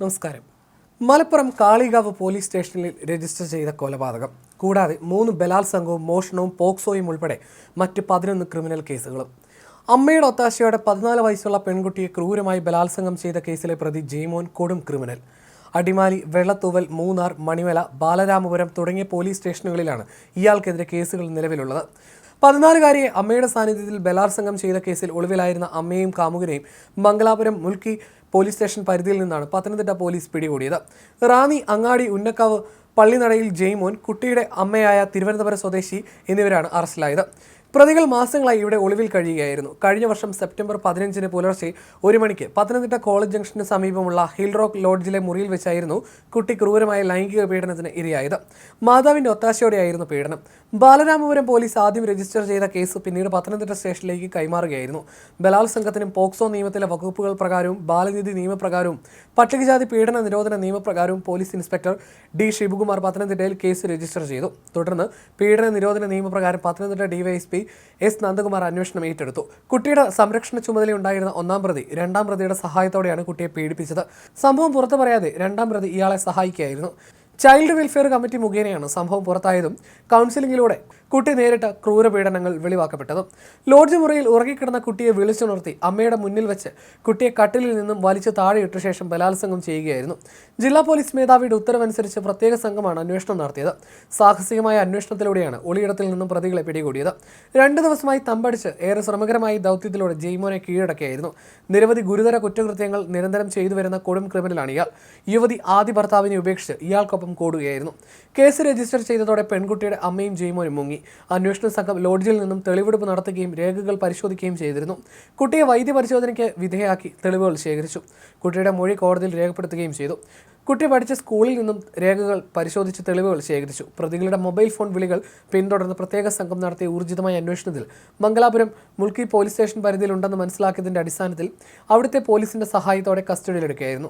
നമസ്കാരം. മലപ്പുറം കാളികാവ് പോലീസ് സ്റ്റേഷനിൽ രജിസ്റ്റർ ചെയ്ത കൊലപാതകം കൂടാതെ മൂന്ന് ബലാത്സംഗവും മോഷണവും പോക്സോയും ഉൾപ്പെടെ മറ്റ് പതിനൊന്ന് ക്രിമിനൽ കേസുകളും. അമ്മയുടെ ഒത്താശയോടെ പതിനാല് വയസ്സുള്ള പെൺകുട്ടിയെ ക്രൂരമായി ബലാത്സംഗം ചെയ്ത കേസിലെ പ്രതി ജെയ്മോൻ കൊടും ക്രിമിനൽ. അടിമാലി വെള്ളത്തൂവൽ മൂന്നാർ മണിമല ബാലരാമപുരം തുടങ്ങിയ പോലീസ് സ്റ്റേഷനുകളിലാണ് ഇയാൾക്കെതിരെ കേസുകൾ നിലവിലുള്ളത്. പതിനാലുകാരിയെ അമ്മയുടെ സാന്നിധ്യത്തിൽ ബലാത്സംഗം ചെയ്ത കേസിൽ ഒളിവിലായിരുന്ന അമ്മയും കാമുകനെയും മംഗലാപുരം മുൽക്കി പോലീസ് സ്റ്റേഷൻ പരിധിയിൽ നിന്നാണ് പത്തനംതിട്ട പോലീസ് പിടികൂടിയത്. റാന്നി അങ്ങാടി ഉന്നക്കാവ് പള്ളിനടയിൽ ജെയ്മോൻ കുട്ടിയുടെ അമ്മയായ തിരുവനന്തപുരം സ്വദേശി എന്നിവരാണ് അറസ്റ്റിലായത്. പ്രതികൾ മാസങ്ങളായി ഇവിടെ ഒളിവിൽ കഴിയുകയായിരുന്നു. കഴിഞ്ഞ വർഷം സെപ്റ്റംബർ പതിനഞ്ചിന് പുലർച്ചെ ഒരു മണിക്ക് പത്തനംതിട്ട കോളേജ് ജംഗ്ഷന് സമീപമുള്ള ഹിൽ റോക്ക് ലോഡ്ജിലെ മുറിയിൽ വെച്ചായിരുന്നു കുട്ടി ക്രൂരമായ ലൈംഗിക പീഡനത്തിന് ഇരയായത്. മാതാവിന്റെ ഒത്താശയോടെയായിരുന്നു പീഡനം. ബാലരാമപുരം പോലീസ് ആദ്യം രജിസ്റ്റർ ചെയ്ത കേസ് പിന്നീട് പത്തനംതിട്ട സ്റ്റേഷനിലേക്ക് കൈമാറുകയായിരുന്നു. ബലാത്സംഗത്തിനും പോക്സോ നിയമത്തിലെ വകുപ്പുകൾ പ്രകാരവും ബാലനീതി നിയമപ്രകാരവും പട്ടികജാതി പീഡന നിരോധന നിയമപ്രകാരവും പോലീസ് ഇൻസ്പെക്ടർ ഡി ശിവകുമാർ പത്തനംതിട്ടയിൽ കേസ് രജിസ്റ്റർ ചെയ്തു. തുടർന്ന് പീഡന നിരോധന നിയമപ്രകാരം പത്തനംതിട്ട ഡിവൈഎസ്പി എസ് നന്ദകുമാർ അന്വേഷണം ഏറ്റെടുത്തു. കുട്ടിയുടെ സംരക്ഷണ ചുമതലയുണ്ടായിരുന്ന ഒന്നാം പ്രതി രണ്ടാം പ്രതിയുടെ സഹായത്തോടെയാണ് കുട്ടിയെ പീഡിപ്പിച്ചത്. സംഭവം പുറത്തു പറയാതെ രണ്ടാം പ്രതി ഇയാളെ സഹായിക്കുകയായിരുന്നു. ചൈൽഡ് വെൽഫെയർ കമ്മിറ്റി മുഖേനയാണ് സംഭവം പുറത്തായതും. കൗൺസിലിംഗിലൂടെ കുട്ടി നേരിട്ട ക്രൂരപീഡനങ്ങൾ വെളിവാക്കപ്പെട്ടതും ലോഡ്ജ് മുറിയിൽ ഉറങ്ങിക്കിടന്ന കുട്ടിയെ വിളിച്ചുണർത്തി അമ്മയുടെ മുന്നിൽ വെച്ച് കുട്ടിയെ കട്ടിലിൽ നിന്നും വലിച്ചു താഴെയിട്ട ശേഷം ബലാത്സംഗം ചെയ്യുകയായിരുന്നു. ജില്ലാ പോലീസ് മേധാവിയുടെ ഉത്തരവനുസരിച്ച് പ്രത്യേക സംഘമാണ് അന്വേഷണം നടത്തിയത്. സാഹസികമായ അന്വേഷണത്തിലൂടെയാണ് ഒളിയിടത്തിൽ നിന്നും പ്രതികളെ പിടികൂടിയത്. രണ്ടു ദിവസമായി തമ്പടിച്ച് ഏറെ ശ്രമകരമായ ദൗത്യത്തിലൂടെ ജെയ്മോനെ കീഴടക്കിയായിരുന്നു. നിരവധി ഗുരുതര കുറ്റകൃത്യങ്ങൾ നിരന്തരം ചെയ്തു വരുന്ന കൊടും ക്രിമിനലാണ് ഇയാൾ. യുവതി ആദ്യ ഭർത്താവിനെ ഉപേക്ഷിച്ച് ഇയാൾക്കൊപ്പം കൂടുകയായിരുന്നു. കേസ് രജിസ്റ്റർ ചെയ്തതോടെ പെൺകുട്ടിയുടെ അമ്മയും ജെയ്മോനും മുങ്ങി. അന്വേഷണ സംഘം ലോഡ്ജിൽ നിന്നും തെളിവെടുപ്പ് നടത്തുകയും രേഖകൾ പരിശോധിക്കുകയും ചെയ്തിരുന്നു. കുട്ടിയെ വൈദ്യപരിശോധനയ്ക്ക് വിധേയാക്കി തെളിവുകൾ ശേഖരിച്ചു. കുട്ടിയുടെ മൊഴി കോടതിയിൽ രേഖപ്പെടുത്തുകയും ചെയ്തു. കുട്ടി പഠിച്ച സ്കൂളിൽ നിന്നും രേഖകൾ പരിശോധിച്ച് തെളിവുകൾ ശേഖരിച്ചു. പ്രതികളുടെ മൊബൈൽ ഫോൺ വിളികൾ പിന്തുടർന്ന് പ്രത്യേക സംഘം നടത്തിയ ഊർജിതമായ അന്വേഷണത്തിൽ മംഗലാപുരം മുൾക്കി പോലീസ് സ്റ്റേഷൻ പരിധിയിലുണ്ടെന്ന് മനസ്സിലാക്കിയതിന്റെ അടിസ്ഥാനത്തിൽ അവിടുത്തെ പോലീസിന്റെ സഹായത്തോടെ കസ്റ്റഡിയിലെടുക്കുകയായിരുന്നു.